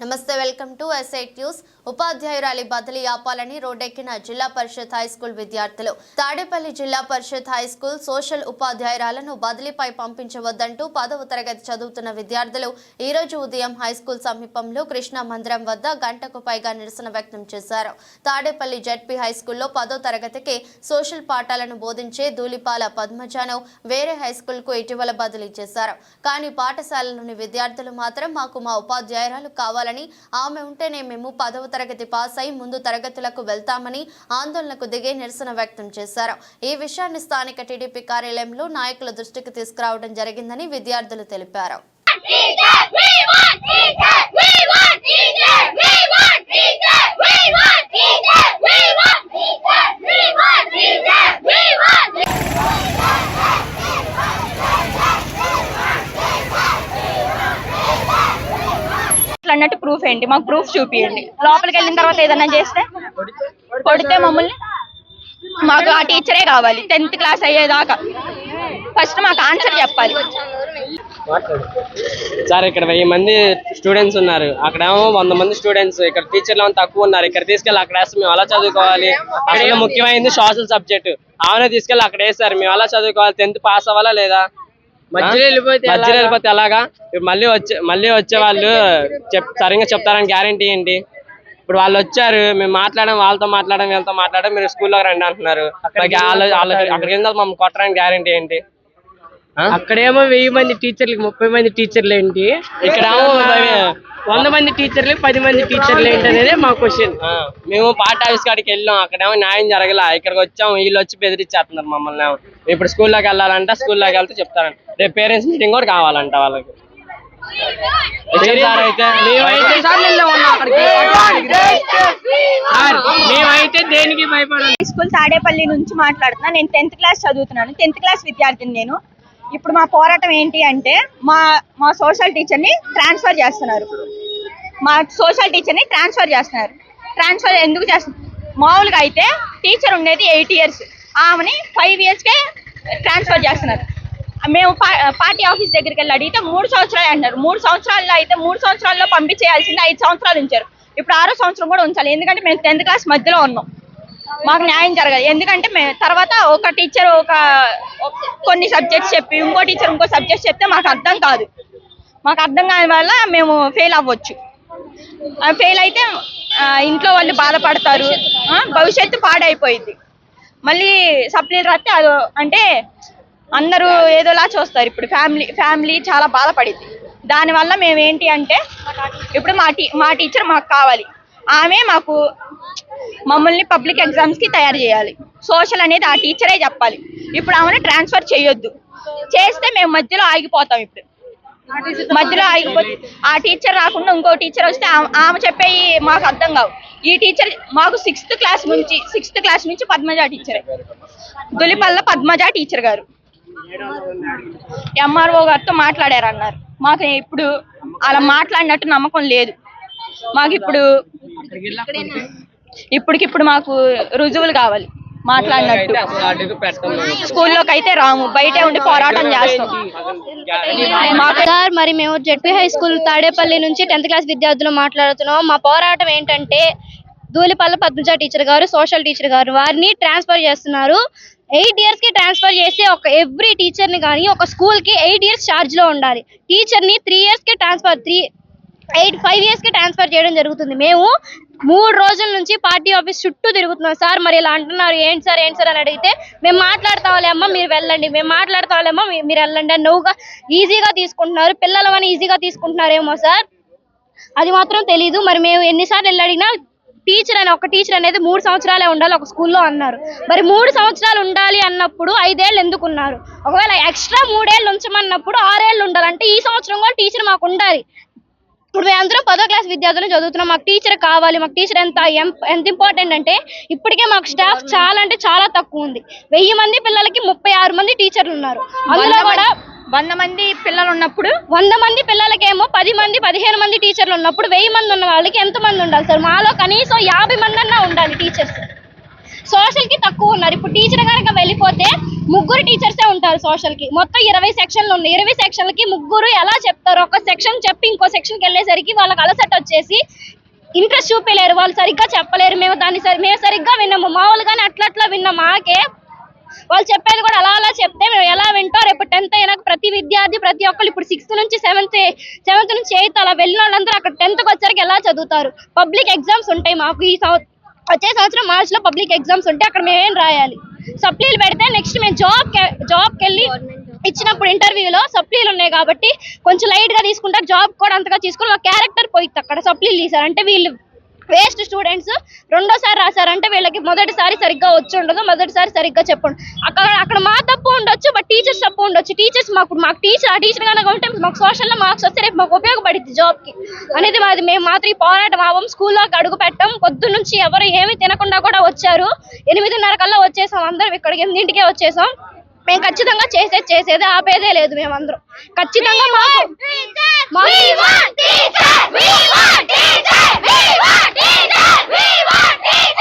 నమస్తే welcome to ఎస్ఐట్ news ఉపాధ్యాయురాలి బదిలీ ఆపాలని రోడ్డెక్కిన జిల్లా పరిషత్ హై స్కూల్ విద్యార్థులు Tadepalli Zilla Parishad high school social ఉపాధ్యాయురాలను బదిలీపై పంపించవద్దంటూ పదవ తరగతి చదువుతున్న విద్యార్థులు ఈ రోజు ఉదయం హై స్కూల్ సమీపంలో కృష్ణా మందిరం వద్ద గంటకు పైగా నిరసన వ్యక్తం చేశారు. తాడేపల్లి జడ్పీ హై స్కూల్లో పదో తరగతికి సోషల్ పాఠాలను బోధించే ధూళిపాల పద్మజాను వేరే హై స్కూల్కు ఇటీవల బదిలీ చేశారు. కానీ పాఠశాలలోని విద్యార్థులు మాత్రం మాకు మా ఉపాధ్యాయురాలు కావాలి కావాలని ఆమె ఉంటేనే మేము పదవ తరగతి పాస్ అయి ముందు తరగతులకు వెళ్తామని ఆందోళనకు దిగే నిరసన వ్యక్తం చేశారు. ఈ విషయాన్ని స్థానిక టీడీపీ కార్యాలయంలో నాయకుల దృష్టికి తీసుకురావడం జరిగిందని విద్యార్థులు తెలిపారు. అన్నట్టు ప్రూఫ్ ఏంటి? మాకు ప్రూఫ్ చూపియండి. లోపలికి వెళ్ళిన తర్వాత ఏదైనా చేస్తే? కొడితే మమ్మల్ని మాకు ఆ టీచరే కావాలి. టెన్త్ క్లాస్ అయ్యేదాకా. ఫస్ట్ మాకు ఆన్సర్ చెప్పాలి. సార్ ఇక్కడ వెయ్యి మంది స్టూడెంట్స్ ఉన్నారు. అక్కడేమో వంద మంది స్టూడెంట్స్ ఇక్కడ టీచర్లు ఏమో తక్కువ ఉన్నారు. ఇక్కడ తీసుకెళ్ళి అక్కడ వేస్తే మేము అలా చదువుకోవాలి? అక్కడ ముఖ్యమైనది సోషల్ సబ్జెక్ట్ ఆమెనే తీసుకెళ్ళి అక్కడ వేస్తారు మేము అలా చదువుకోవాలి? టెన్త్ పాస్ అవ్వాలా లేదా? మధ్యలో వెళ్ళిపోతే ఎలాగా? ఇప్పుడు మళ్ళీ వచ్చే మళ్ళీ వచ్చే వాళ్ళు చెప్ సరిగ్గా చెప్తారని గ్యారంటీ ఏంటి? ఇప్పుడు వాళ్ళు వచ్చారు మేము మాట్లాడడం వాళ్ళతో మాట్లాడడం వీళ్ళతో మాట్లాడడం మీరు స్కూల్లోకి రండి అంటున్నారు. వాళ్ళు వాళ్ళు అక్కడికి తర్వాత మమ్మల్ని కొట్టడానికి గ్యారంటీ ఏంటి? అక్కడేమో వెయ్యి మంది టీచర్లకి ముప్పై మంది టీచర్లు ఏంటి ఇక్కడేమో వంద మంది టీచర్లకి పది మంది టీచర్లు ఏంటి అనేది మా క్వశ్చన్. మేము పార్ట్ ఆఫీస్ కాడికి వెళ్ళాం. అక్కడేమో న్యాయం జరగల. ఇక్కడికి వచ్చాం. వీళ్ళు వచ్చి బెదిరించేస్తున్నారు మమ్మల్ని. ఇప్పుడు స్కూల్లోకి వెళ్ళాలంటే స్కూల్లోకి వెళ్తే చెప్తారంట రేపు పేరెంట్స్ మీటింగ్ కూడా కావాలంట వాళ్ళకి. స్కూల్ తాడేపల్లి నుంచి మాట్లాడుతున్నా. నేను టెన్త్ క్లాస్ చదువుతున్నాను. టెన్త్ క్లాస్ విద్యార్థిని నేను. ఇప్పుడు మా పోరాటం ఏంటి అంటే మా మా సోషల్ టీచర్ని ట్రాన్స్ఫర్ చేస్తున్నారు. మా సోషల్ టీచర్ని ట్రాన్స్ఫర్ చేస్తున్నారు. ట్రాన్స్ఫర్ ఎందుకు చేస్తున్నారు మామూలుగా అయితే టీచర్ ఉండేది ఎయిట్ ఇయర్స్ ఆమెని ఫైవ్ ఇయర్స్కే ట్రాన్స్ఫర్ చేస్తున్నారు. మేము పార్టీ ఆఫీస్ దగ్గరికి వెళ్ళి అడిగితే మూడు సంవత్సరాలు అంటారు మూడు సంవత్సరాల్లో అయితే మూడు సంవత్సరాల్లో పంపించేయాల్సింది ఐదు సంవత్సరాలు ఉంచారు. ఇప్పుడు ఆరో సంవత్సరం కూడా ఉంచాలి. ఎందుకంటే మేము టెన్త్ క్లాస్ మధ్యలో ఉన్నాం. మాకు న్యాయం జరగదు ఎందుకంటే మే తర్వాత ఒక టీచర్ ఒక కొన్ని సబ్జెక్ట్స్ చెప్పి ఇంకో టీచర్ ఇంకో సబ్జెక్ట్ చెప్తే మాకు అర్థం కాదు. మాకు అర్థం కాని వల్ల మేము ఫెయిల్ అవ్వచ్చు. ఫెయిల్ అయితే ఇంట్లో వాళ్ళు బాధపడతారు. భవిష్యత్తు పాడైపోయింది. మళ్ళీ సప్లీలు రాస్తే అది అంటే అందరూ ఏదోలా చూస్తారు. ఇప్పుడు ఫ్యామిలీ ఫ్యామిలీ చాలా బాధపడింది. దానివల్ల మేము ఏంటి అంటే ఇప్పుడు మా టీ మా టీచర్ మాకు కావాలి. ఆమె మాకు మమ్మల్ని పబ్లిక్ ఎగ్జామ్స్కి తయారు చేయాలి. సోషల్ అనేది ఆ టీచరే చెప్పాలి. ఇప్పుడు ఆమెను ట్రాన్స్ఫర్ చేయొద్దు. చేస్తే మేము మధ్యలో ఆగిపోతాం ఇప్పుడు. మధ్యలో ఆగిపోతే ఆ టీచర్ రాకుండా ఇంకో టీచర్ వస్తే ఆమె- ఆమె చెప్పేవి మాకు అర్థం కావు. ఈ టీచర్ మాకు సిక్స్త్ క్లాస్ నుంచి సిక్స్త్ క్లాస్ నుంచి పద్మజ టీచర్. దులిపల్ల పద్మజ టీచర్ గారు. ఎంఆర్ఓ గారితో మాట్లాడారు అన్నారు మాకు ఇప్పుడు అలా మాట్లాడినట్టు నమ్మకం లేదు. మాకు ఇప్పుడు ఇప్పటికిప్పుడు మాకు రుజువులు కావాలి. మాట్లాడినట్టు. స్కూల్లోకి అయితే రాము బయటే ఉండి పోరాటం చేస్తాం. సార్ మరి మేము జెడ్పీ హై స్కూల్ తాడేపల్లి నుంచి టెన్త్ క్లాస్ విద్యార్థులు మాట్లాడుతున్నాం. మా పోరాటం ఏంటంటే ధూళిపల్ల పద్మజ టీచర్ గారు సోషల్ టీచర్ గారు వారిని ట్రాన్స్ఫర్ చేస్తున్నారు. ఎయిట్ ఇయర్స్కి ట్రాన్స్ఫర్ చేసి ఒక ఎవ్రీ టీచర్ని కానీ ఒక స్కూల్కి ఎయిట్ ఇయర్స్ ఛార్జ్లో ఉండాలి. టీచర్ని త్రీ ఇయర్స్కి ట్రాన్స్ఫర్ త్రీ ఎయిట్ ఫైవ్ ఇయర్స్కి ట్రాన్స్ఫర్ చేయడం జరుగుతుంది. మేము మూడు రోజుల నుంచి పార్టీ ఆఫీస్ చుట్టూ తిరుగుతున్నాం సార్. మరి ఇలా అంటున్నారు ఏంటి సార్ ఏంటి సార్ అని అడిగితే మేము మాట్లాడతావాలే అమ్మా మీరు వెళ్ళండి. మేము మాట్లాడతావాలేమో మీ- మీరు వెళ్ళండి అని నువ్వుగా ఈజీగా తీసుకుంటున్నారు. పిల్లలమని ఈజీగా తీసుకుంటున్నారేమో సార్. అది మాత్రం తెలీదు. మరి మేము ఎన్నిసార్లు వెళ్ళి అడిగినా టీచర్ అని ఒక టీచర్ అనేది మూడు సంవత్సరాలే ఉండాలి ఒక స్కూల్లో అన్నారు. మరి మూడు సంవత్సరాలు ఉండాలి అన్నప్పుడు ఐదేళ్ళు ఎందుకు ఉన్నారు ఒకవేళ ఎక్స్ట్రా మూడేళ్ళు ఉంచమన్నప్పుడు ఆరేళ్ళు ఉండాలంటే ఈ సంవత్సరం కూడా టీచర్ మాకు ఉండాలి. ఇప్పుడు మేమందరం పదో క్లాస్ విద్యార్థులు చదువుతున్నాం. మాకు టీచర్ కావాలి. మాకు టీచర్ ఎంత ఎంత ఇంపార్టెంట్ అంటే ఇప్పటికే మాకు స్టాఫ్ చాలా అంటే చాలా తక్కువ ఉంది. వెయ్యి మంది పిల్లలకి ముప్పై ఆరు మంది టీచర్లు ఉన్నారు. అందులో కూడా వంద మంది పిల్లలు ఉన్నప్పుడు వంద మంది పిల్లలకేమో పది మంది పదిహేను మంది టీచర్లు ఉన్నప్పుడు వెయ్యి మంది ఉన్న వాళ్ళకి ఎంత మంది ఉండాలి సార్? మాలో కనీసం యాభై మంది అన్నా ఉండాలి టీచర్స్ సోషల్కి తక్కువ ఉన్నారు. ఇప్పుడు టీచర్ కనుక వెళ్ళిపోతే ముగ్గురు టీచర్సే ఉంటారు సోషల్కి. మొత్తం ఇరవై సెక్షన్లు ఉన్నాయి. ఇరవై సెక్షన్లకి ముగ్గురు ఎలా చెప్తారు? ఒక సెక్షన్ చెప్పి ఇంకో సెక్షన్కి వెళ్ళేసరికి వాళ్ళకి అలసట వచ్చేసి ఇంట్రెస్ట్ చూపలేరు. వాళ్ళు సరిగ్గా చెప్పలేరు. మేము దాన్ని సరి మేము సరిగ్గా విన్నాము మామూలుగానే అట్లా అట్లా విన్నాం. మాకే వాళ్ళు చెప్పేది కూడా అలా అలా చెప్తే మేము ఎలా వింటాం? రేపు టెన్త్ అయినాక ప్రతి విద్యార్థి ప్రతి ఒక్కరు ఇప్పుడు సిక్స్త్ నుంచి సెవెంత్ సెవెంత్ నుంచి ఎయిత్ అలా వెళ్ళిన వాళ్ళందరూ అక్కడ టెన్త్కి వచ్చరికి ఎలా చదువుతారు? పబ్లిక్ ఎగ్జామ్స్ ఉంటాయి మాకు ఈ సంవ- వచ్చే సంవత్సరం మార్చిలో పబ్లిక్ ఎగ్జామ్స్ ఉంటాయి అక్కడ మేము ఏం రాయాలి? సప్లీలు పెడితే నెక్స్ట్ మేము జాబ్ జాబ్కి వెళ్ళి ఇచ్చినప్పుడు ఇంటర్వ్యూలో సప్లీలు ఉన్నాయి కాబట్టి కొంచెం లైట్గా తీసుకుంటారు. జాబ్ కూడా అంతగా తీసుకుని ఒక క్యారెక్టర్ పోయిద్ది అక్కడ సప్లీలు తీసారు అంటే వీళ్ళు వేస్ట్ స్టూడెంట్స్ రెండోసారి రాశారంటే వీళ్ళకి మొదటిసారి సరిగ్గా వచ్చి ఉండదు మొదటిసారి సరిగ్గా చెప్పండి. అక్కడ అక్కడ మా తప్పు ఉండొచ్చు బట్ టీచర్స్ తప్పు ఉండొచ్చు. టీచర్స్ మాకు మాకు టీచర్ ఆ టీచర్ కనుక ఉంటే మాకు సోషల్లో మార్క్స్ వస్తే రేపు మాకు ఉపయోగపడుద్ది జాబ్కి అనేది మాది మేము మాత్రం ఈ పోరాటం ఆవం స్కూల్లోకి అడుగు పెట్టాం. పొద్దు నుంచి ఎవరు ఏమీ తినకుండా కూడా వచ్చారు. ఎనిమిదిన్నర కల్లా వచ్చేసాం అందరం ఇక్కడికి ఎనిమిదింటికే వచ్చేసాం. మేము ఖచ్చితంగా చేసేది చేసేది ఆపేదే లేదు మేమందరం. ఖచ్చితంగా మాకు